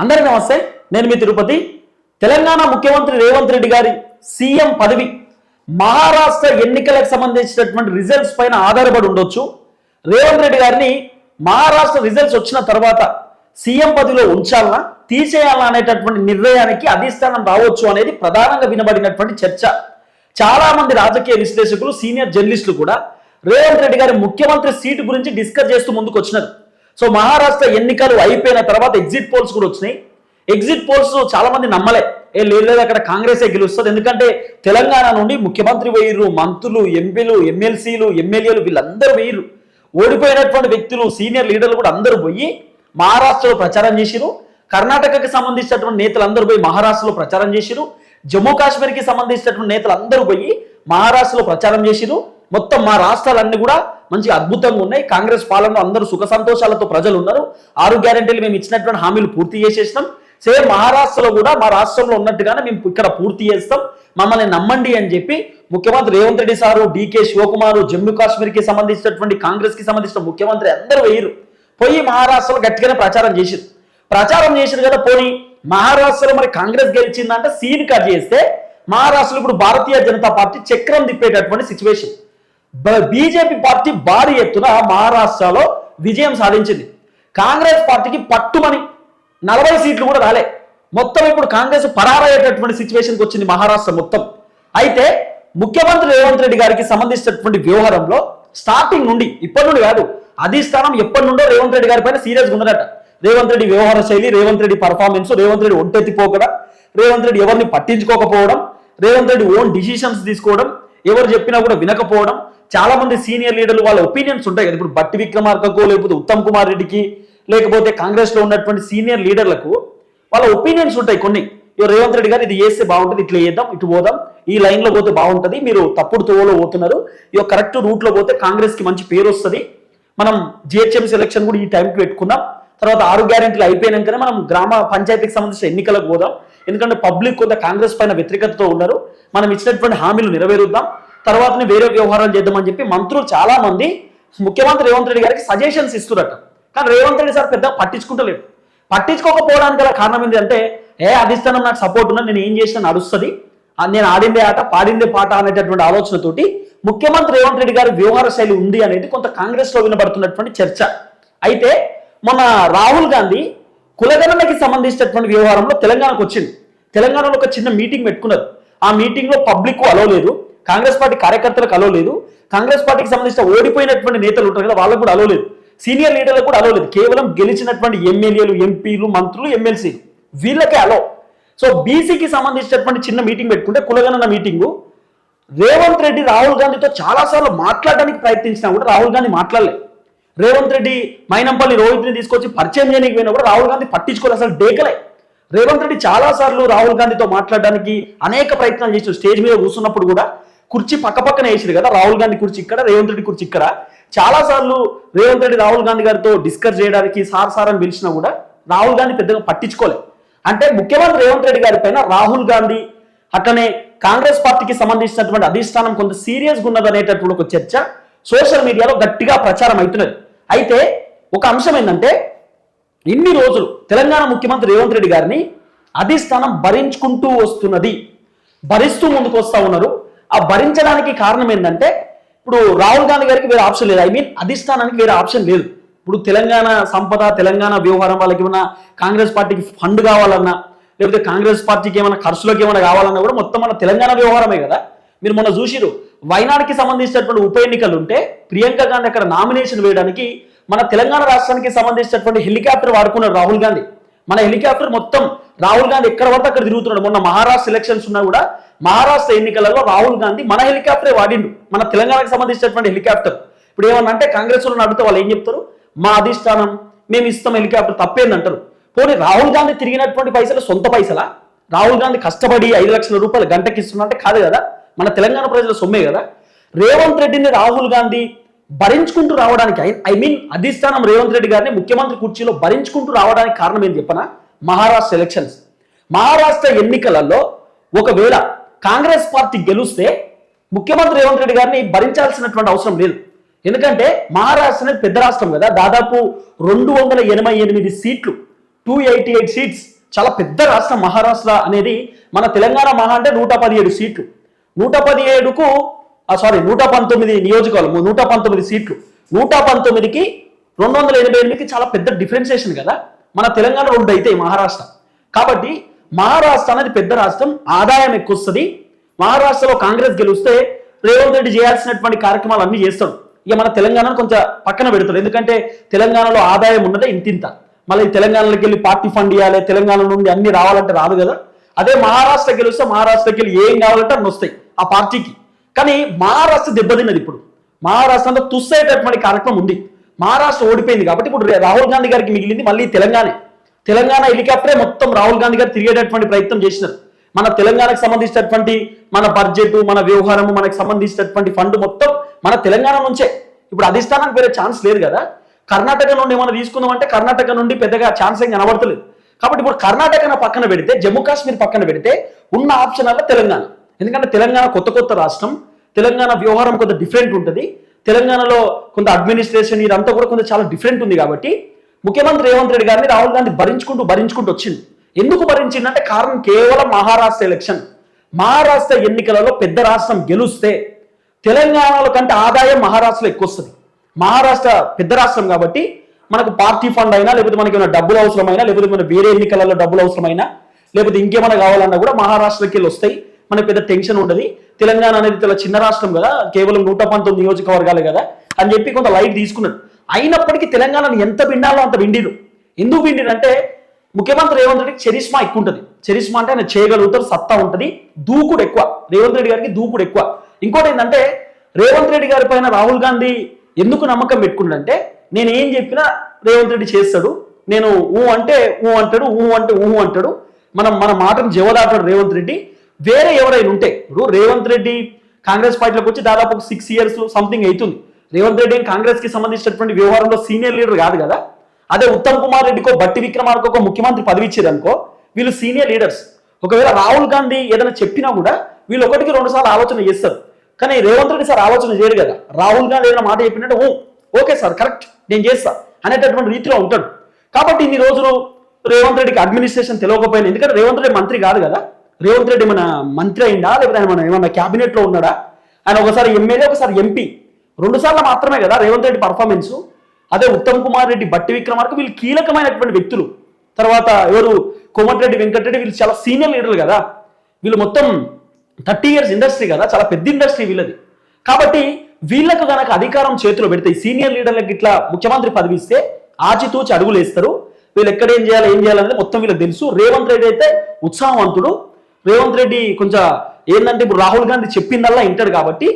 అందరికీ నమస్తే నేను మీ తిరుపతి. తెలంగాణ ముఖ్యమంత్రి రేవంత్ రెడ్డి గారి సీఎం పదవి మహారాష్ట్ర ఎన్నికలకు సంబంధించినటువంటి రిజల్ట్స్ పైన ఆధారపడి ఉండొచ్చు. రేవంత్ రెడ్డి గారిని మహారాష్ట్ర రిజల్ట్స్ వచ్చిన తర్వాత సీఎం పదవిలో ఉంచాలనా తీసేయాలనా అనేటటువంటి నిర్ణయానికి అధిష్టానం రావచ్చు అనేది ప్రధానంగా వినబడినటువంటి చర్చ. చాలా మంది రాజకీయ విశ్లేషకులు సీనియర్ జర్నలిస్టులు కూడా రేవంత్ రెడ్డి గారి ముఖ్యమంత్రి సీటు గురించి డిస్కస్ చేస్తూ ముందుకు వచ్చినారు. సో మహారాష్ట్ర ఎన్నికలు అయిపోయిన తర్వాత ఎగ్జిట్ పోల్స్ కూడా వచ్చినాయి. ఎగ్జిట్ పోల్స్ చాలా మంది నమ్మలే. ఏ లేదు అక్కడ కాంగ్రెసే గెలుస్తుంది. ఎందుకంటే తెలంగాణ నుండి ముఖ్యమంత్రి వేయరు మంత్రులు ఎంపీలు ఎమ్మెల్సీలు ఎమ్మెల్యేలు వీళ్ళందరూ వేయరు ఓడిపోయినటువంటి వ్యక్తులు సీనియర్ లీడర్లు కూడా అందరూ పోయి మహారాష్ట్రలో ప్రచారం చేసిరు కర్ణాటకకి సంబంధించినటువంటి నేతలు అందరూ పోయి మహారాష్ట్రలో ప్రచారం చేసిరు జమ్మూ కాశ్మీర్కి సంబంధించినటువంటి నేతలు అందరూ పోయి మహారాష్ట్రలో ప్రచారం చేసిరు మొత్తం మా రాష్ట్రాలన్నీ కూడా మంచి అద్భుతంగా ఉన్నాయి. కాంగ్రెస్ పాలనలో అందరూ సుఖ సంతోషాలతో ప్రజలు ఉన్నారు. ఆరు గ్యారంటీలు మేము ఇచ్చినటువంటి హామీలు పూర్తి చేసేసినాం. సేమ్ మహారాష్ట్రలో కూడా మా రాష్ట్రంలో ఉన్నట్టుగానే మేము ఇక్కడ పూర్తి చేస్తాం. మమ్మల్ని నమ్మండి అని చెప్పి ముఖ్యమంత్రి రేవంత్ రెడ్డి సారు డికే శివకుమారు జమ్మూ కాశ్మీర్కి సంబంధించినటువంటి కాంగ్రెస్కి సంబంధించిన ముఖ్యమంత్రి అందరూ వేయరు. పోయి మహారాష్ట్రలో గట్టిగానే ప్రచారం చేసిరు. ప్రచారం చేసిరు కదా పోనీ మహారాష్ట్రలో మరి కాంగ్రెస్ గెలిచిందంటే సీన్ కట్ చేస్తే మహారాష్ట్రలో ఇప్పుడు భారతీయ జనతా పార్టీ చక్రం తిప్పేటటువంటి సిచ్యువేషన్ బీజేపీ పార్టీ భారీ ఎత్తున మహారాష్ట్రలో విజయం సాధించింది. కాంగ్రెస్ పార్టీకి పట్టుమని నలభై సీట్లు కూడా రాలే. మొత్తం ఇప్పుడు కాంగ్రెస్ పరారయ్యేటటువంటి సిచ్యువేషన్కి వచ్చింది మహారాష్ట్ర మొత్తం. అయితే ముఖ్యమంత్రి రేవంత్ రెడ్డి గారికి సంబంధించినటువంటి వ్యవహారంలో స్టార్టింగ్ నుండి ఇప్పటి నుండి కాదు అధిష్టానం ఎప్పటి నుండో రేవంత్ రెడ్డి గారి పైన సీరియస్గా ఉన్నదట. రేవంత్ రెడ్డి వ్యవహార శైలి రేవంత్ రెడ్డి పర్ఫార్మెన్స్ రేవంత్ రెడ్డి ఒంటెత్తిపోకడం రేవంత్ రెడ్డి ఎవరిని పట్టించుకోకపోవడం రేవంత్ రెడ్డి ఓన్ డిసిషన్స్ తీసుకోవడం ఎవరు చెప్పినా కూడా వినకపోవడం చాలా మంది సీనియర్ లీడర్లు వాళ్ళ ఒపీనియన్స్ ఉంటాయి కదా. ఇప్పుడు బట్టి విక్రమార్కకు లేకపోతే ఉత్తమ్ కుమార్ రెడ్డికి లేకపోతే కాంగ్రెస్లో ఉన్నటువంటి సీనియర్ లీడర్లకు వాళ్ళ ఒపీనియన్స్ ఉంటాయి కొన్ని. రేవంత్ రెడ్డి గారు ఇది చేస్తే బాగుంటుంది ఇట్లా చేద్దాం ఇటు పోదాం ఈ లైన్లో పోతే బాగుంటుంది మీరు తప్పుడు తోవలో పోతున్నారు. ఇక కరెక్ట్ రూట్లో పోతే కాంగ్రెస్కి మంచి పేరు వస్తుంది. మనం జిహెచ్ఎంసీ ఎలక్షన్ కూడా ఈ టైంకి పెట్టుకుందాం తర్వాత ఆరు గ్యారెంటీలు అయిపోయినాకనే మనం గ్రామ పంచాయతీకి సంబంధించిన ఎన్నికలకు పోదాం. ఎందుకంటే పబ్లిక్ కొంత కాంగ్రెస్ పైన వ్యతిరేకతతో ఉన్నారు. మనం ఇచ్చినటువంటి హామీలు నెరవేరుద్దాం. తర్వాతనే వేరే వ్యవహారాలు చేద్దామని చెప్పి మంత్రులు చాలా మంది ముఖ్యమంత్రి రేవంత్ రెడ్డి గారికి సజెషన్స్ ఇస్తున్నట్ట కానీ రేవంత్ రెడ్డి సార్ పెద్ద పట్టించుకుంటలేదు. పట్టించుకోకపోవడానికి గల కారణం ఏంటంటే ఏ అధిష్టానం నాకు సపోర్ట్ ఉన్నా నేను ఏం చేసినా నడుస్తుంది. నేను ఆడిందే ఆట పాడిందే పాట అనేటటువంటి ఆలోచనతోటి ముఖ్యమంత్రి రేవంత్ రెడ్డి గారి వ్యవహార శైలి ఉంది అనేది కొంత కాంగ్రెస్లో వినబడుతున్నటువంటి చర్చ. అయితే మొన్న రాహుల్ గాంధీ కులగణనకి సంబంధించినటువంటి వ్యవహారంలో తెలంగాణకు వచ్చింది. తెలంగాణలో ఒక చిన్న మీటింగ్ పెట్టుకున్నారు. ఆ మీటింగ్లో పబ్లిక్ అలవలేదు కాంగ్రెస్ పార్టీ కార్యకర్తలకు అలో లేదు. కాంగ్రెస్ పార్టీకి సంబంధించిన ఓడిపోయినటువంటి నేతలు ఉంటారు కదా వాళ్ళకు కూడా అలో లేదు. సీనియర్ లీడర్లకు కూడా అలో లేదు. కేవలం గెలిచినటువంటి ఎమ్మెల్యేలు ఎంపీలు మంత్రులు ఎమ్మెల్సీలు వీళ్ళకే అలో. సో బీసీకి సంబంధించినటువంటి చిన్న మీటింగ్ పెట్టుకుంటే కులగణన మీటింగు రేవంత్ రెడ్డి రాహుల్ గాంధీతో చాలాసార్లు మాట్లాడడానికి ప్రయత్నించినా కూడా రాహుల్ గాంధీ మాట్లాడలేదు రేవంత్ రెడ్డి మైనంపల్లి రోహిత్ని తీసుకొచ్చి పరిచయం చేయడానికి పోయినా కూడా రాహుల్ గాంధీ పట్టించుకోలేదు అసలు డేకలే. రేవంత్ రెడ్డి చాలాసార్లు రాహుల్ గాంధీతో మాట్లాడడానికి అనేక ప్రయత్నాలు చేసి స్టేజ్ మీద కూర్చున్నప్పుడు కూడా కుర్చీ పక్క పక్కన వేసింది కదా రాహుల్ గాంధీ కుర్చీ ఇక్కడ రేవంత్ రెడ్డి కుర్చీ ఇక్కడ. చాలా సార్లు రేవంత్ రెడ్డి రాహుల్ గాంధీ గారితో డిస్కస్ చేయడానికి సార్ సార్ అని పిలిచినా కూడా రాహుల్ గాంధీ పెద్దగా పట్టించుకోలేదు అంటే ముఖ్యమంత్రి రేవంత్ రెడ్డి గారి పైన రాహుల్ గాంధీ అట్లనే కాంగ్రెస్ పార్టీకి సంబంధించినటువంటి అధిష్టానం కొంత సీరియస్గా ఉన్నదనేటటువంటి ఒక చర్చ సోషల్ మీడియాలో గట్టిగా ప్రచారం అవుతున్నది. అయితే ఒక అంశం ఏంటంటే ఇన్ని రోజులు తెలంగాణ ముఖ్యమంత్రి రేవంత్ రెడ్డి గారిని అధిష్టానం భరించుకుంటూ వస్తున్నది భరిస్తూ ముందుకు వస్తూ ఉన్నారు. ఆ భరించడానికి కారణం ఏంటంటే ఇప్పుడు రాహుల్ గాంధీ గారికి వేరే ఆప్షన్ లేదు. ఐ మీన్ అధిష్టానానికి వేరే ఆప్షన్ లేదు. ఇప్పుడు తెలంగాణ సంపద తెలంగాణ వ్యవహారం వాళ్ళకి ఏమైనా కాంగ్రెస్ పార్టీకి ఫండ్ కావాలన్నా లేకపోతే కాంగ్రెస్ పార్టీకి ఏమైనా ఖర్చులకు ఏమైనా కావాలన్నా కూడా మొత్తం మన తెలంగాణ వ్యవహారమే కదా. మీరు మొన్న చూసిరు వైనాడుకి సంబంధించినటువంటి ఉప ఎన్నికలు ఉంటే ప్రియాంక గాంధీ అక్కడ నామినేషన్ వేయడానికి మన తెలంగాణ రాష్ట్రానికి సంబంధించినటువంటి హెలికాప్టర్ వాడుకున్నారు రాహుల్ గాంధీ. మన హెలికాప్టర్ మొత్తం రాహుల్ గాంధీ ఎక్కడ పడితే అక్కడ తిరుగుతున్నాడు. మొన్న మహారాష్ట్ర ఎలక్షన్స్ ఉన్నా కూడా మహారాష్ట్ర ఎన్నికలలో రాహుల్ గాంధీ మన హెలికాప్టరే వాడిండు. మన తెలంగాణకు సంబంధించినటువంటి హెలికాప్టర్. ఇప్పుడు ఏమన్నా అంటే కాంగ్రెస్ వాళ్ళని అడిగితే వాళ్ళు ఏం చెప్తారు? మా అధిష్టానం మేము ఇస్తాం హెలికాప్టర్ తప్పేందంటారు. పోనీ రాహుల్ గాంధీ తిరిగినటువంటి పైసలు సొంత పైసలా? రాహుల్ గాంధీ కష్టపడి ఐదు లక్షల రూపాయలు గంటకి ఇస్తున్నా అంటే కాదు కదా? మన తెలంగాణ ప్రజల సొమ్మే కదా? రేవంత్ రెడ్డిని రాహుల్ గాంధీ భరించుకుంటూ రావడానికి ఐ మీన్ అధిష్టానం రేవంత్ రెడ్డి గారిని ముఖ్యమంత్రి కుర్చీలో భరించుకుంటూ రావడానికి కారణం ఏంటి చెప్పనా? మహారాష్ట్ర ఎలక్షన్స్ మహారాష్ట్ర ఎన్నికలలో ఒకవేళ కాంగ్రెస్ పార్టీ గెలుస్తే ముఖ్యమంత్రి రేవంత్ రెడ్డి గారిని భరించాల్సినటువంటి అవసరం లేదు. ఎందుకంటే మహారాష్ట్ర అనేది పెద్ద రాష్ట్రం కదా. దాదాపు రెండు వందల ఎనభై ఎనిమిది సీట్లు టూ ఎయిటీ ఎయిట్ సీట్స్ చాలా పెద్ద రాష్ట్రం మహారాష్ట్ర అనేది. మన తెలంగాణ మహా అంటే నూట పదిహేడు సీట్లు. నూట పదిహేడుకు సారీ నూట పంతొమ్మిది నియోజకవర్గం నూట పంతొమ్మిది సీట్లు. నూట పంతొమ్మిదికి రెండు వందల ఎనభై ఎనిమిదికి చాలా పెద్ద డిఫరెన్సేషన్ కదా? మన తెలంగాణ రెండు అయితే మహారాష్ట్ర. కాబట్టి మహారాష్ట్ర అనేది పెద్ద రాష్ట్రం ఆదాయం ఎక్కువ వస్తుంది మహారాష్ట్రలో కాంగ్రెస్ గెలిస్తే రేవంత్ రెడ్డి చేయాల్సినటువంటి కార్యక్రమాలు అన్ని చేస్తాడు. ఇక మన తెలంగాణను కొంచెం పక్కన పెడతాడు. ఎందుకంటే తెలంగాణలో ఆదాయం ఉన్నదే ఇంతింత. మళ్ళీ తెలంగాణలోకి వెళ్ళి పార్టీ ఫండ్ ఇవ్వాలి తెలంగాణ నుండి అన్ని రావాలంటే రాదు కదా? అదే మహారాష్ట్ర గెలిస్తే మహారాష్ట్రకి వెళ్ళి ఏం కావాలంటే అన్ని వస్తాయి ఆ పార్టీకి. కానీ మహారాష్ట్ర దెబ్బతిన్నది ఇప్పుడు. మహారాష్ట్రంలో తుస్సేటటువంటి కార్యక్రమం ఉంది. మహారాష్ట్ర ఓడిపోయింది కాబట్టి ఇప్పుడు రాహుల్ గాంధీ గారికి మిగిలింది మళ్ళీ తెలంగాణ. తెలంగాణ హెలికాప్టరే మొత్తం రాహుల్ గాంధీ గారు తిరిగేటటువంటి ప్రయత్నం చేసినారు. మన తెలంగాణకు సంబంధించినటువంటి మన బడ్జెట్ మన వ్యవహారము మనకు సంబంధించినటువంటి ఫండ్ మొత్తం మన తెలంగాణ నుంచే. ఇప్పుడు అధిష్టానానికి వేరే ఛాన్స్ లేదు కదా. కర్ణాటక నుండి ఏమైనా తీసుకుందాం అంటే కర్ణాటక నుండి పెద్దగా ఛాన్స్ ఏం కనబడతలేదు. కాబట్టి ఇప్పుడు కర్ణాటకను పక్కన పెడితే జమ్మూ కాశ్మీర్ పక్కన పెడితే ఉన్న ఆప్షన్ అలా తెలంగాణ. ఎందుకంటే తెలంగాణ కొత్త కొత్త రాష్ట్రం తెలంగాణ వ్యవహారం కొంత డిఫరెంట్ ఉంటుంది. తెలంగాణలో కొంత అడ్మినిస్ట్రేషన్ ఇదంతా కూడా కొంత చాలా డిఫరెంట్ ఉంది కాబట్టి ముఖ్యమంత్రి రేవంత్ రెడ్డి గారిని రాహుల్ గాంధీ భరించుకుంటూ భరించుకుంటూ వచ్చింది. ఎందుకు భరించిందంటే కారణం కేవలం మహారాష్ట్ర ఎలక్షన్ మహారాష్ట్ర ఎన్నికలలో పెద్ద రాష్ట్రం గెలుస్తే తెలంగాణలో కంటే ఆదాయం మహారాష్ట్రలో ఎక్కువ వస్తుంది మహారాష్ట్ర పెద్ద రాష్ట్రం కాబట్టి మనకు పార్టీ ఫండ్ అయినా లేకపోతే మనకి ఏమైనా డబ్బులు అవసరమైనా లేకపోతే మన వేరే ఎన్నికలలో డబ్బులు అవసరమైనా లేకపోతే ఇంకేమైనా కావాలన్నా కూడా మహారాష్ట్రకి వెళ్ళి వస్తాయి మనకు పెద్ద టెన్షన్ ఉండదు. తెలంగాణ అనేది చాలా చిన్న రాష్ట్రం కదా. కేవలం నూట పంతొమ్మిది నియోజకవర్గాలే కదా. అని చెప్పి కొంత లైట్ తీసుకున్నాడు. అయినప్పటికీ తెలంగాణను ఎంత పిండాలో అంత పిండిరు. ఎందుకు పిండిరు అంటే ముఖ్యమంత్రి రేవంత్ రెడ్డికి చరిస్మా ఎక్కువ ఉంటుంది. చరిస్మా అంటే ఆయన చేయగలుగుతారు సత్తా ఉంటుంది. దూకుడు ఎక్కువ. రేవంత్ రెడ్డి గారికి దూకుడు ఎక్కువ. ఇంకోటి ఏంటంటే రేవంత్ రెడ్డి గారి పైన రాహుల్ గాంధీ ఎందుకు నమ్మకం పెట్టుకుంటే నేను ఏం చెప్పినా రేవంత్ రెడ్డి చేస్తాడు. నేను ఊ అంటే ఊ అంటాడు ఊ అంటే ఊ అంటాడు. మనం మన మాటను జవదాటాడు రేవంత్ రెడ్డి. వేరే ఎవరైనా ఉంటే ఇప్పుడు రేవంత్ రెడ్డి కాంగ్రెస్ పార్టీలోకి వచ్చి దాదాపు ఒక సిక్స్ ఇయర్స్ సంథింగ్ అవుతుంది. రేవంత్ రెడ్డి కాంగ్రెస్కి సంబంధించినటువంటి వ్యవహారంలో సీనియర్ లీడర్ కాదు కదా? అదే ఉత్తమ్ కుమార్ రెడ్డికో బట్టి విక్రమార్కో ముఖ్యమంత్రి పదవి ఇచ్చారు అనుకో వీళ్ళు సీనియర్ లీడర్స్ ఒకవేళ రాహుల్ గాంధీ ఏదైనా చెప్పినా కూడా వీళ్ళు ఒకటికి రెండు సార్లు ఆలోచన చేస్తారు. కానీ రేవంత్ రెడ్డి సార్ ఆలోచన చేయరు కదా. రాహుల్ గాంధీ ఏదైనా మాట చెప్పినట్టు ఓ ఓకే సార్ కరెక్ట్ నేను చేస్తా అనేటటువంటి రీతిలో ఉంటాడు. కాబట్టి ఇన్ని రోజులు రేవంత్ రెడ్డికి అడ్మినిస్ట్రేషన్ తెలియకపోయినా ఎందుకంటే రేవంత్ రెడ్డి మంత్రి కాదు కదా. రేవంత్ రెడ్డి మన మంత్రి అయిందా లేకపోతే ఆయన మన ఏమన్నా క్యాబినెట్లో ఉన్నాడా? ఆయన ఒకసారి ఎమ్మెల్యే ఒకసారి ఎంపీ. రెండుసార్లు మాత్రమే కదా రేవంత్ రెడ్డి పర్ఫార్మెన్స్ అదే ఉత్తమ్ కుమార్ రెడ్డి బట్టి విక్రమార్క వీళ్ళు కీలకమైనటువంటి వ్యక్తులు. తర్వాత ఎవరు? కోమటిరెడ్డి వెంకటరెడ్డి వీళ్ళు చాలా సీనియర్ లీడర్లు కదా. వీళ్ళు మొత్తం థర్టీ ఇయర్స్ ఇండస్ట్రీ కదా చాలా పెద్ద ఇండస్ట్రీ వీళ్ళది. కాబట్టి వీళ్ళకు గనక అధికారం చేతిలో పెడితే సీనియర్ లీడర్లకు ఇట్లా ముఖ్యమంత్రి పదవి ఇస్తే ఆచితూచి అడుగులు వేస్తారు వీళ్ళు ఎక్కడ ఏం చేయాలి ఏం చేయాలనేది మొత్తం వీళ్ళకి తెలుసు. రేవంత్ రెడ్డి అయితే ఉత్సాహవంతుడు. రేవంత్ రెడ్డి కొంచెం ఏంటంటే ఇప్పుడు రాహుల్ గాంధీ చెప్పిందల్లా వింటాడు కాబట్టి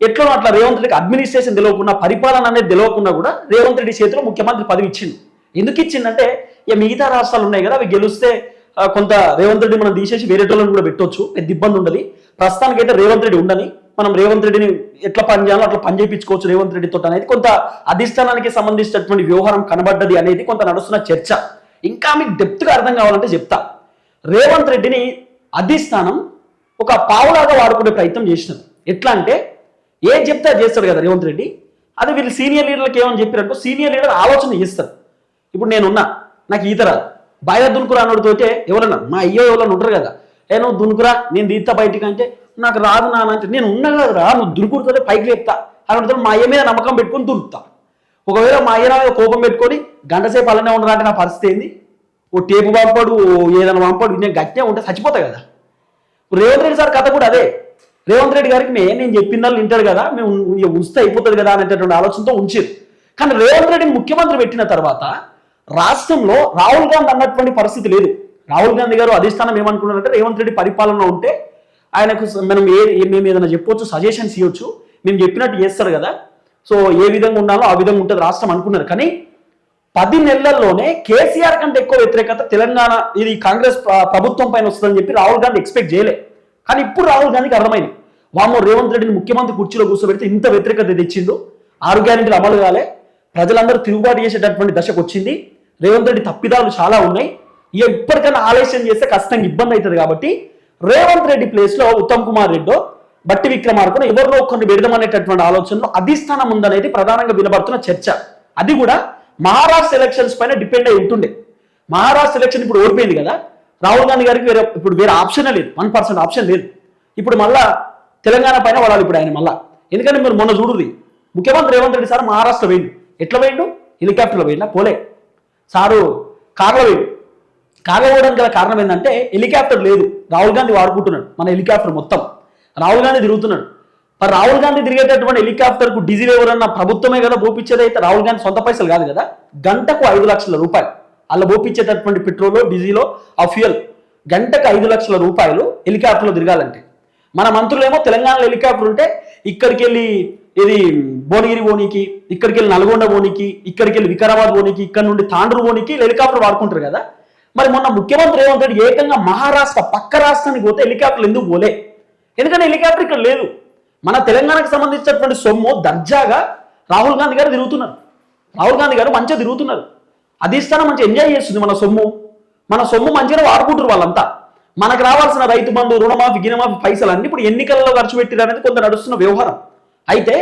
ఎట్లా అట్లా రేవంత్ రెడ్డికి అడ్మినిస్ట్రేషన్ తెలియకుండా పరిపాలన అనేది తెలియకుండా కూడా రేవంత్ రెడ్డి చేతిలో ముఖ్యమంత్రి పదవి ఇచ్చింది ఎందుకు ఇచ్చిందంటే ఇక మిగతా రాష్ట్రాలు ఉన్నాయి కదా అవి గెలిస్తే కొంత రేవంత్ రెడ్డి మనం తీసేసి వేరే వాళ్ళని కూడా పెట్టొచ్చు పెద్ద ఇబ్బంది ఉండదు. అయితే రేవంత్ రెడ్డి ఉండని మనం రేవంత్ రెడ్డిని ఎట్లా పని చేయాలో అట్లా పని చేయించుకోవచ్చు రేవంత్ రెడ్డితో అనేది కొంత అధిష్టానానికి సంబంధించినటువంటి వ్యవహారం కనబడ్డది అనేది కొంత నడుస్తున్న చర్చ. ఇంకా మీకు డెప్త్గా అర్థం కావాలంటే చెప్తా. రేవంత్ రెడ్డిని అధిష్టానం ఒక పావులాగా వాడుకునే ప్రయత్నం చేసినారు. ఎట్లా అంటే ఏం చెప్తే అది చేస్తారు కదా రేవంత్ రెడ్డి? అదే వీళ్ళు సీనియర్ లీడర్లకు ఏమని చెప్పారంటే సీనియర్ లీడర్ ఆలోచన చేస్తారు. ఇప్పుడు నేనున్నా నాకు ఈత రాదు. బాగా దునుకురా అన్నోడితోటే ఎవరన్నా మా అయ్యో ఎవరన్నా ఉంటారు కదా. నేను దునుకురా నేను తీస్తా బయటికి అంటే నాకు రాదు నాన్న అంటే నేను ఉన్నా కదరా నువ్వు దునుకుడుతోనే పైకి లేపుతా. అన్నట్టు మా అయ్య మీద నమ్మకం పెట్టుకొని దునుకుతా ఒకవేళ మా అయ్య కోపం పెట్టుకొని గంట సేపు అలానే ఉండరా అంటే నా పరిస్థితి ఏంది? ఓ టేపు పంపడు ఓ ఏదైనా పంపడు నేను గట్టిగా ఉంటే చచ్చిపోతా కదా. రేవంత్ రెడ్డి సార్ కథ కూడా అదే. రేవంత్ రెడ్డి గారికి మే నేను చెప్పిన వాళ్ళు వింటాడు కదా మేము ఉంచితే అయిపోతుంది కదా అనేటటువంటి ఆలోచనతో ఉంచారు. కానీ రేవంత్ రెడ్డిని ముఖ్యమంత్రి పెట్టిన తర్వాత రాష్ట్రంలో రాహుల్ గాంధీ అన్నటువంటి పరిస్థితి లేదు. రాహుల్ గాంధీ గారు అధిష్టానం ఏమనుకున్నారంటే రేవంత్ రెడ్డి పరిపాలన ఉంటే ఆయనకు మనం ఏ ఏ- మేము ఏదైనా చెప్పొచ్చు సజెషన్స్ ఇవ్వచ్చు. మేము చెప్పినట్టు చేస్తారు కదా. సో ఏ విధంగా ఉండాలో ఆ విధంగా ఉంటుంది రాష్ట్రం అనుకున్నారు. కానీ పది నెలల్లోనే కేసీఆర్ కంటే ఎక్కువ వ్యతిరేకత తెలంగాణ ఇది కాంగ్రెస్ ప్రభుత్వం పైన వస్తుందని చెప్పి రాహుల్ గాంధీ ఎక్స్పెక్ట్ చేయలే. కానీ ఇప్పుడు రాహుల్ గాంధీకి అర్థమైంది. వామో రేవంత్ రెడ్డిని ముఖ్యమంత్రి కుర్చీలో కూర్చోబెడితే ఇంత వ్యతిరేకత తెచ్చిండు. ఆరు గ్యారెంటీలు అమలు కాలే. ప్రజలందరూ తిరుగుబాటు చేసేటటువంటి దశకు వచ్చింది. రేవంత్ రెడ్డి తప్పిదాలు చాలా ఉన్నాయి. ఇక ఇప్పటికైనా ఆలస్యం చేస్తే ఖచ్చితంగా ఇబ్బంది అవుతుంది కాబట్టి రేవంత్ రెడ్డి ప్లేస్లో ఉత్తమ్ కుమార్ రెడ్డో బట్టి విక్రమార్కను ఎవరిలో ఒక్కరిని పెడదామనేటటువంటి ఆలోచనలో అధిష్టానం ఉందనేది ప్రధానంగా వినబడుతున్న చర్చ. అది కూడా మహారాష్ట్ర ఎలక్షన్స్ పైన డిపెండ్ అయి ఉంటుండే. మహారాష్ట్ర ఎలక్షన్ ఇప్పుడు ఓడిపోయింది కదా. రాహుల్ గాంధీ గారికి వేరే ఇప్పుడు వేరే ఆప్షనే లేదు. వన్ పర్సెంట్ ఆప్షన్ లేదు. ఇప్పుడు మళ్ళా తెలంగాణ పైన వాడాలి ఇప్పుడు ఆయన మళ్ళా. ఎందుకంటే మీరు మొన్న చూడుది ముఖ్యమంత్రి రేవంత్ రెడ్డి సార్ మహారాష్ట్ర పోయిండు. ఎట్లా వేయండు హెలికాప్టర్లో పోయిందా పోలే. సారు కార్లో పోయిండు. కార్లో పోవడానికి గల కారణం ఏంటంటే హెలికాప్టర్ లేదు. రాహుల్ గాంధీ వాడుకుంటున్నాడు మన హెలికాప్టర్ మొత్తం. రాహుల్ గాంధీ తిరుగుతున్నాడు. మరి రాహుల్ గాంధీ తిరిగేటటువంటి హెలికాప్టర్కు డీజిల్ ఎవరన్నా ప్రభుత్వమే కదా పోపించేది అయితే రాహుల్ గాంధీ సొంత పైసలు కాదు కదా? గంటకు ఐదు లక్షల రూపాయలు. అలా పోపించేటటువంటి పెట్రోల్ డీజిల్ ఆ ఫ్యూయల్ గంటకు ఐదు లక్షల రూపాయలు హెలికాప్టర్లో తిరగాలంటే. మన మంత్రులేమో తెలంగాణలో హెలికాప్టర్ ఉంటే ఇక్కడికి వెళ్ళి ఇది భువనగిరి పోనీకి ఇక్కడికి వెళ్ళి నల్గొండ పోనీకి ఇక్కడికి వెళ్ళి వికారాబాద్ పోనీకి ఇక్కడ నుండి తాండ్రు పోనీకి హెలికాప్టర్ వాడుకుంటారు కదా? మరి మొన్న ముఖ్యమంత్రి రేవంత్ రెడ్డి ఏకంగా మహారాష్ట్ర పక్క రాష్ట్రానికి పోతే హెలికాప్టర్లు ఎందుకు పోలే? ఎందుకంటే హెలికాప్టర్ ఇక్కడ లేదు. మన తెలంగాణకు సంబంధించినటువంటి సొమ్ము దర్జాగా రాహుల్ గాంధీ గారు తిరుగుతున్నారు. రాహుల్ గాంధీ గారు మంచిగా తిరుగుతున్నారు. అధిష్టానం మంచిగా ఎంజాయ్ చేస్తుంది మన సొమ్ము. మన సొమ్ము మంచిగా వాడుకుంటారు వాళ్ళంతా. మనకు రావాల్సిన రైతు బంధు రుణమాఫీ గినమాఫీ పైసలు అన్ని ఇప్పుడు ఎన్నికల్లో ఖర్చు పెట్టిరు అనేది కొంత నడుస్తున్న వ్యవహారం. అయితే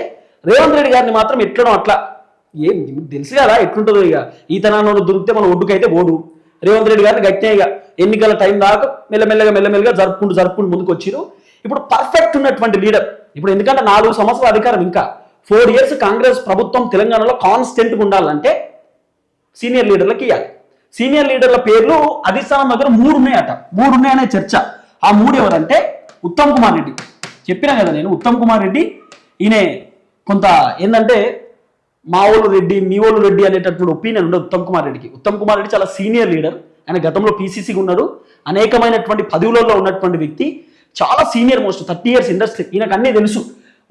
రేవంత్ రెడ్డి గారిని మాత్రం ఎట్లనో అట్లా. ఏం తెలుసు కదా ఎట్లుంటుందో ఇక. ఈతనాన్ని దొరికితే మన ఒడ్డుకైతే ఓడు రేవంత్ రెడ్డి గారిని గట్టిగా ఇక. ఎన్నికల టైం దాకా మెల్లమెల్లగా మెల్లమెల్లగా జరుపుకుంటూ జరుపుకుంటూ ముందుకు వచ్చిరు ఇప్పుడు పర్ఫెక్ట్ ఉన్నటువంటి లీడర్ ఇప్పుడు ఎందుకంటే నాలుగు సంవత్సరాల అధికారం ఇంకా. ఫోర్ ఇయర్స్ కాంగ్రెస్ ప్రభుత్వం తెలంగాణలో కాన్స్టెంట్గా ఉండాలంటే సీనియర్ లీడర్లకు ఇవ్వాలి సీనియర్ లీడర్ల పేర్లు అధిష్టానం దగ్గర మూడు ఉన్నాయట. మూడు ఉన్నాయనే చర్చ. ఆ మూడు ఎవరంటే ఉత్తమ్ కుమార్ రెడ్డి. చెప్పినా కదా నేను ఉత్తమ్ కుమార్ రెడ్డి ఈయన కొంత ఏంటంటే మా రెడ్డి మీ రెడ్డి అనేటటువంటి ఒపీనియన్ ఉండదు ఉత్తమ్ కుమార్ రెడ్డికి. ఉత్తమ్ కుమార్ రెడ్డి చాలా సీనియర్ లీడర్ ఆయన గతంలో పీసీసీగా ఉన్నాడు. అనేకమైనటువంటి పదవులలో ఉన్నటువంటి వ్యక్తి. చాలా senior most thirty years industry ఈయనకు అన్నీ తెలుసు.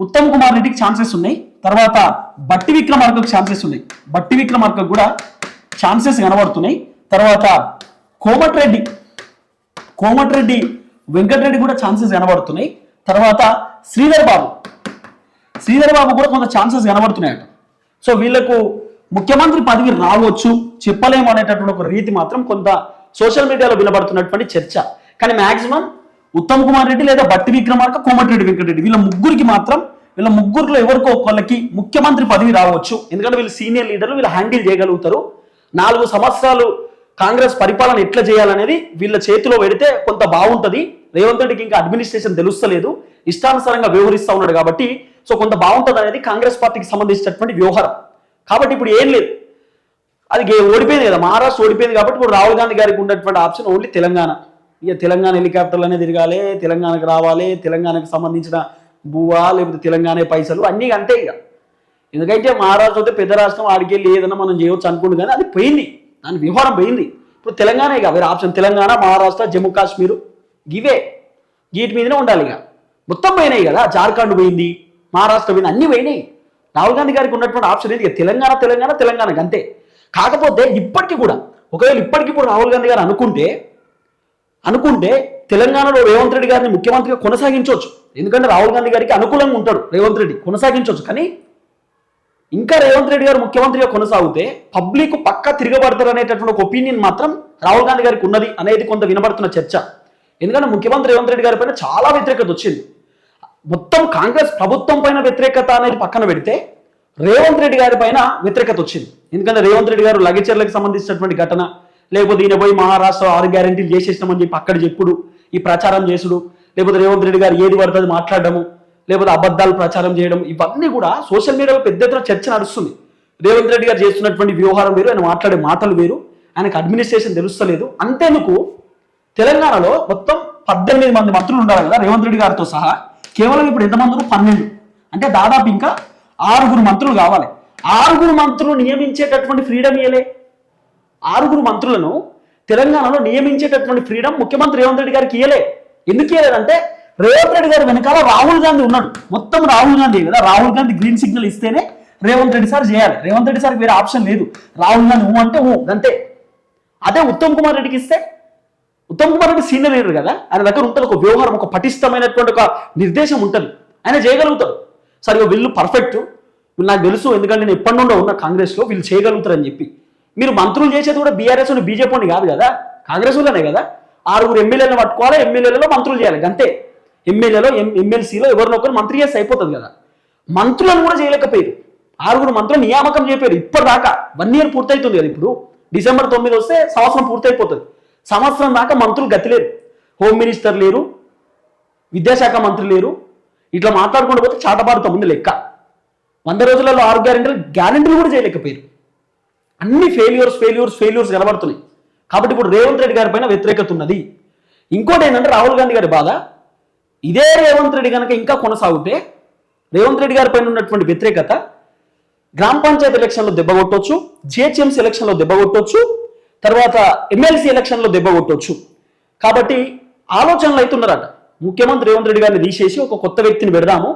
ఉత్తమ్ కుమార్ రెడ్డికి ఛాన్సెస్ ఉన్నాయి. తర్వాత బట్టి విక్రమార్కకు ఛాన్సెస్ ఉన్నాయి. బట్టి విక్రమార్కకు కూడా ఛాన్సెస్ కనబడుతున్నాయి. తర్వాత కోమటిరెడ్డి కోమటిరెడ్డి వెంకటరెడ్డి కూడా ఛాన్సెస్ కనబడుతున్నాయి. తర్వాత శ్రీధర్ బాబు శ్రీధర్ బాబు కూడా కొంత ఛాన్సెస్ కనబడుతున్నాయట. సో వీళ్ళకు ముఖ్యమంత్రి పదవి రావచ్చు చెప్పలేము అనేటటువంటి ఒక రీతి మాత్రం కొంత సోషల్ మీడియాలో వినబడుతున్నటువంటి చర్చ. కానీ మాక్సిమం ఉత్తమ్ కుమార్ రెడ్డి లేదా బట్టి విక్రమార్క కోమటిరెడ్డి వెంకటరెడ్డి. వీళ్ళ ముగ్గురికి మాత్రం వీళ్ళ ముగ్గురులో ఎవరికో ఒకళ్ళకి ముఖ్యమంత్రి పదవి రావచ్చు. ఎందుకంటే వీళ్ళు సీనియర్ లీడర్లు వీళ్ళు హ్యాండిల్ చేయగలుగుతారు. నాలుగు సంవత్సరాలు కాంగ్రెస్ పరిపాలన ఎట్లా చేయాలనేది వీళ్ళ చేతిలో పెడితే కొంత బాగుంటది. రేవంత్ రెడ్డికి ఇంకా అడ్మినిస్ట్రేషన్ తెలుస్తలేదు. ఇష్టానుసారంగా వ్యవహరిస్తూ ఉన్నాడు కాబట్టి సో కొంత బాగుంటది అనేది కాంగ్రెస్ పార్టీకి సంబంధించినటువంటి వ్యవహారం. కాబట్టి ఇప్పుడు ఏం లేదు. అది ఓడిపోయింది కదా మహారాష్ట్ర ఓడిపోయింది కాబట్టి ఇప్పుడు రాహుల్ గాంధీ గారికి ఉన్నటువంటి ఆప్షన్ ఓన్లీ తెలంగాణ. ఇక తెలంగాణ హెలికాప్టర్లు అనేది తిరగాలి తెలంగాణకు రావాలి తెలంగాణకు సంబంధించిన భూవా లేకపోతే తెలంగాణ పైసలు అన్నీ అంతే ఇక. ఎందుకంటే మహారాష్ట్ర అయితే పెద్ద రాష్ట్రం ఆడికి వెళ్ళి ఏదైనా మనం చేయవచ్చు అనుకుంటుంది కానీ అది పోయింది. దాని వ్యవహారం పోయింది. ఇప్పుడు తెలంగాణ ఇక వేరే ఆప్షన్ తెలంగాణ మహారాష్ట్ర జమ్మూ కాశ్మీర్ ఇవే. గీటి మీదనే ఉండాలి ఇక. మొత్తం పోయినాయి కదా జార్ఖండ్ పోయింది మహారాష్ట్ర పోయింది అన్నీ పోయినాయి. రాహుల్ గాంధీ గారికి ఉన్నటువంటి ఆప్షన్ ఏంటి ఇక తెలంగాణ తెలంగాణ తెలంగాణకి అంతే. కాకపోతే ఇప్పటికీ కూడా ఒకవేళ ఇప్పటికీ కూడా రాహుల్ గాంధీ గారు అనుకుంటే అనుకుంటే తెలంగాణలో రేవంత్ రెడ్డి గారిని ముఖ్యమంత్రిగా కొనసాగించవచ్చు. ఎందుకంటే రాహుల్ గాంధీ గారికి అనుకూలంగా ఉంటాడు రేవంత్ రెడ్డి. కొనసాగించవచ్చు. కానీ ఇంకా రేవంత్ రెడ్డి గారు ముఖ్యమంత్రిగా కొనసాగితే పబ్లిక్ పక్కా తిరగబడతారు అనేటటువంటి ఒక ఒపీనియన్ మాత్రం రాహుల్ గాంధీ గారికి ఉన్నది అనేది కొంత వినబడుతున్న చర్చ. ఎందుకంటే ముఖ్యమంత్రి రేవంత్ రెడ్డి గారి పైన చాలా వ్యతిరేకత వచ్చింది. మొత్తం కాంగ్రెస్ ప్రభుత్వం పైన వ్యతిరేకత అనేది పక్కన పెడితే రేవంత్ రెడ్డి గారి పైన వ్యతిరేకత వచ్చింది. ఎందుకంటే రేవంత్ రెడ్డి గారు లగచర్లకు సంబంధించినటువంటి ఘటన లేకపోతే ఈయన పోయి మహారాష్ట్ర ఆరు గ్యారంటీలు చేసేసినామని చెప్పి అక్కడ చెప్పుడు ఈ ప్రచారం చేసుడు. లేకపోతే రేవంత్ రెడ్డి గారు ఏది పడుతుంది మాట్లాడడము. లేకపోతే అబద్ధాలు ప్రచారం చేయడం. ఇవన్నీ కూడా సోషల్ మీడియాలో పెద్ద ఎత్తున చర్చ నడుస్తుంది. రేవంత్ రెడ్డి గారు చేస్తున్నటువంటి వ్యవహారం వేరు ఆయన మాట్లాడే మాటలు వేరు. ఆయనకు అడ్మినిస్ట్రేషన్ తెలుస్తలేదు. అంతేందుకు తెలంగాణలో మొత్తం పద్దెనిమిది మంది మంత్రులు ఉండాలి కదా రేవంత్ రెడ్డి గారితో సహా. కేవలం ఇప్పుడు ఎంతమంది పన్నెండు. అంటే దాదాపు ఇంకా ఆరుగురు మంత్రులు కావాలి. ఆరుగురు మంత్రులు నియమించేటటువంటి ఫ్రీడమ్ ఇయలే ఆరుగురు మంత్రులను తెలంగాణలో నియమించేటటువంటి ఫ్రీడమ్ ముఖ్యమంత్రి రేవంత్ రెడ్డి గారికి ఇయ్యలే. ఎందుకు ఇయ్యలేదంటే రేవంత్ రెడ్డి గారి వెనకాల రాహుల్ గాంధీ ఉన్నాడు. మొత్తం రాహుల్ గాంధీ కదా. రాహుల్ గాంధీ గ్రీన్ సిగ్నల్ ఇస్తేనే రేవంత్ రెడ్డి సార్ చేయాలి. రేవంత్ రెడ్డి సార్కి వేరే ఆప్షన్ లేదు. రాహుల్ గాంధీ ఊ అంటే ఊ అంతే అదే ఉత్తమ్ కుమార్ రెడ్డికి ఇస్తే ఉత్తమ్ కుమార్ రెడ్డి సీనియర్ లీడర్ కదా. ఆయన దగ్గర ఉంటుంది ఒక వ్యవహారం ఒక పటిష్టమైనటువంటి ఒక నిర్దేశం ఉంటుంది. ఆయన చేయగలుగుతారు సరే వీళ్ళు పర్ఫెక్ట్ వీళ్ళు నాకు తెలుసు ఎందుకంటే నేను ఎప్పటి నుండో ఉన్న కాంగ్రెస్లో వీళ్ళు చేయగలుగుతారని చెప్పి. మీరు మంత్రులు చేసేది కూడా బీఆర్ఎస్ బీజేపీని కాదు కదా? కాంగ్రెస్ వాళ్ళనే కదా? ఆరుగురు ఎమ్మెల్యేలను పట్టుకోవాలి ఎమ్మెల్యేలలో మంత్రులు చేయాలి అంతే. ఎమ్మెల్యేలో ఎమ్మెల్సీలో ఎవరినొకరు మంత్రి చేస్తే అయిపోతుంది కదా. మంత్రులను కూడా చేయలేకపోయారు. ఆరుగురు మంత్రులు నియామకం చేయలేరు ఇప్పటిదాకా. వన్ ఇయర్ పూర్తయితుంది కదా ఇప్పుడు. డిసెంబర్ తొమ్మిది వస్తే సంవత్సరం పూర్తయిపోతుంది. సంవత్సరం దాకా మంత్రులు గతి లేరు. హోమ్ మినిస్టర్ లేరు విద్యాశాఖ మంత్రి లేరు. ఇట్లా మాట్లాడుకుంటూ పోతే చాటబారుతో ఉంది లెక్క. వంద రోజులలో ఆరు గ్యారెంటీలు గ్యారెంటీలు కూడా చేయలేకపోయారు. అన్ని ఫెయిల్యూర్స్ ఫెయిల్యూర్స్ ఫెయిల్యూర్స్ కనబడుతున్నాయి. కాబట్టి ఇప్పుడు రేవంత్ రెడ్డి గారి పైన వ్యతిరేకత ఉన్నది. ఇంకోటి ఏంటంటే రాహుల్ గాంధీ గారి బాధ. ఇదే రేవంత్ రెడ్డి కనుక ఇంకా కొనసాగితే రేవంత్ రెడ్డి గారి పైన ఉన్నటువంటి వ్యతిరేకత గ్రామ పంచాయతీ ఎలక్షన్లో దెబ్బ కొట్టొచ్చు జిహెచ్ఎంసీ ఎలక్షన్లో దెబ్బ కొట్టొచ్చు తర్వాత ఎమ్మెల్సీ ఎలక్షన్లో దెబ్బ కొట్టొచ్చు. కాబట్టి ఆలోచనలు అవుతున్నారట ముఖ్యమంత్రి రేవంత్ రెడ్డి గారిని తీసేసి ఒక కొత్త వ్యక్తిని పెడదాము.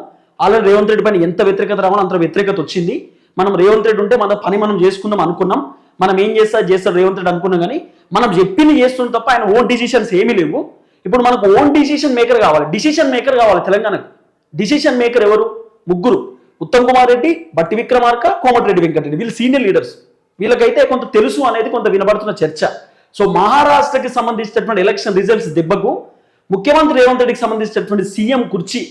ఆల్రెడీ రేవంత్ రెడ్డి పైన ఎంత వ్యతిరేకత రావాలో అంత వ్యతిరేకత వచ్చింది. మనం రేవంత్ రెడ్డి ఉంటే మన పని మనం చేసుకుందాం అనుకున్నాం. మనం ఏం చేస్తా చేస్తాడు రేవంత్ రెడ్డి అనుకున్నాం కానీ మనం చెప్పింది చేస్తుంది తప్ప ఆయన ఓన్ డిసిషన్స్ ఏమీ లేవు. ఇప్పుడు మనకు ఓన్ డిసిషన్ మేకర్ కావాలి. డిసిషన్ మేకర్ కావాలి తెలంగాణకు. డిసిషన్ మేకర్ ఎవరు? ముగ్గురు. ఉత్తమ్ కుమార్ రెడ్డి బట్టి విక్రమార్క కోమటిరెడ్డి వెంకటరెడ్డి. వీళ్ళు సీనియర్ లీడర్స్ వీళ్ళకైతే కొంత తెలుసు అనేది కొంత వినబడుతున్న చర్చ. సో మహారాష్ట్రకి సంబంధించినటువంటి ఎలక్షన్ రిజల్ట్స్ దెబ్బకు ముఖ్యమంత్రి రేవంత్ రెడ్డికి సంబంధించినటువంటి సీఎం కుర్చీ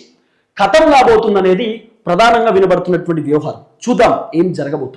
కథం కాబోతుందనేది ప్రధానంగా వినబడుతున్నటువంటి వ్యవహారం. చూద్దాం ఏం జరగబోతుంది.